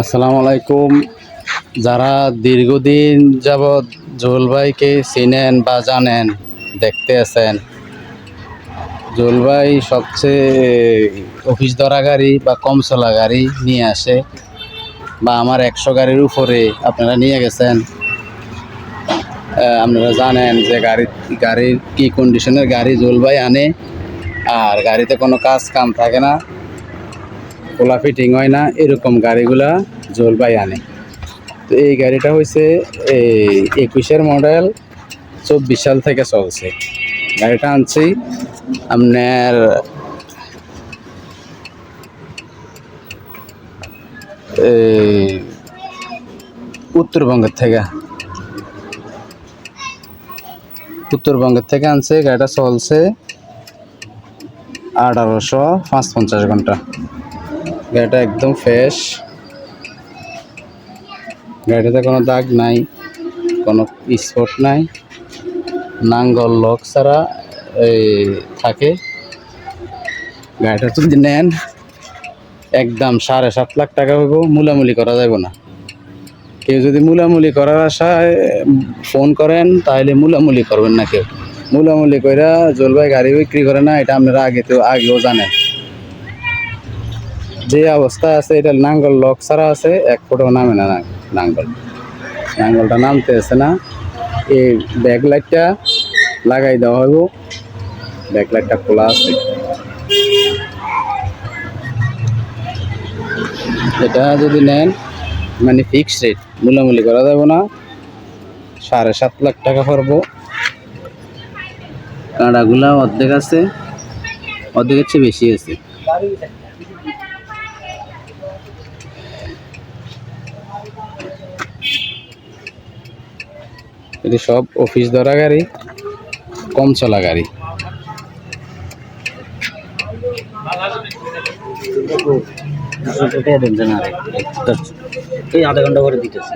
আসসালামু আলাইকুম। যারা দীর্ঘদিন যাবৎ জুয়েল ভাইকে চিনেন বা জানেন, দেখতে আছেন, জুয়েল ভাই সবচেয়ে অফিস ধরা গাড়ি বা কম চলা গাড়ি নিয়ে আসে বা আমার একশো গাড়ির উপরে আপনারা নিয়ে গেছেন। আপনারা জানেন যে গাড়ি, গাড়ির কি কন্ডিশনের গাড়ি জুয়েল ভাই আনে, আর গাড়িতে কোনো কাজ কাম থাকে না। খোলা ফিটিং হয় না, এরকম গাড়িগুলা জলবাই আনে। তো এই গাড়িটা হয়েছে এই একুশের মডেল চব্বিশ সাল থেকে চলছে। গাড়িটা আনছি, আপনার এই উত্তরবঙ্গের থেকে। উত্তরবঙ্গের থেকে আনছে, গাড়িটা চলছে আঠারোশো পাঁচ পঞ্চাশ ঘণ্টা। গাড়িটা একদম ফ্রেশ গাড়িটাতে কোনো দাগ নাই, কোনো স্পট নাই। নাঙ্গল লক ছাড়া, এই, থাকে। গাড়িটা যদি নেন, একদম সাড়ে সাত লাখ টাকা হইব, মূলামূলি করা যাবে না। কেউ যদি মূলামূলি করার আশায় ফোন করেন তাহলে মূলামূলি করবেন না কেউ। মূলামূলি কইরা জলবাই গাড়ি বিক্রি করে না, এটা আপনারা আগে তো আগেও জানেন। যে অবস্থা আছে, এটা নাঙ্গল লক ছাড়া আছে, এক ফুটও নামে না নাঙ্গল। নাঙ্গলটা নামতে আছে না। এই ব্যাক লাইটটা লাগাই দেওয়া হইব। ব্যাক লাইটটা খোলা আছে। এটা যদি নেন মানে ফিক্সড রেট মূলামূলি করা যাবে না। সাড়ে সাত লাখ টাকা পড়ব। কাঁড়াগুলা অর্ধেক আছে, অর্ধেকের চেয়ে বেশি আছে। এটি সব অফিস ধরা গাড়ি কম চলা গাড়ি। এই আধা ঘণ্টা করে দিতেছি।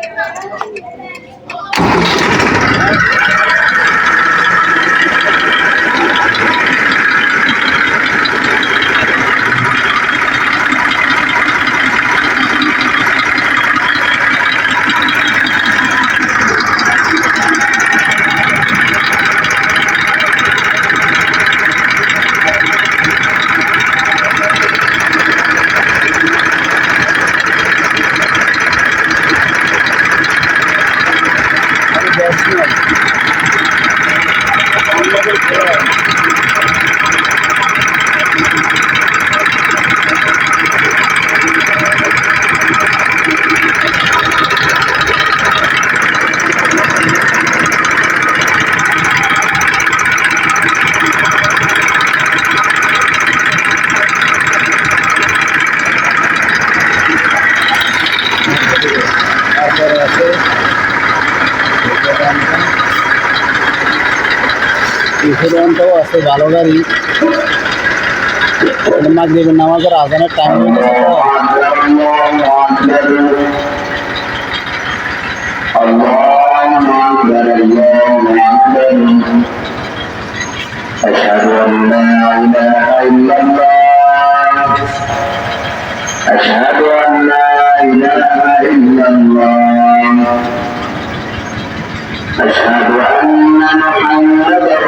Thank you. విసురువంతో వస్తే బాలగారి మాకు దగ్గర నమాజ్ రాగానే టైం أشهد أن لا إله إلا الله أشهد أن لا إله إلا الله أشهد أن محمدا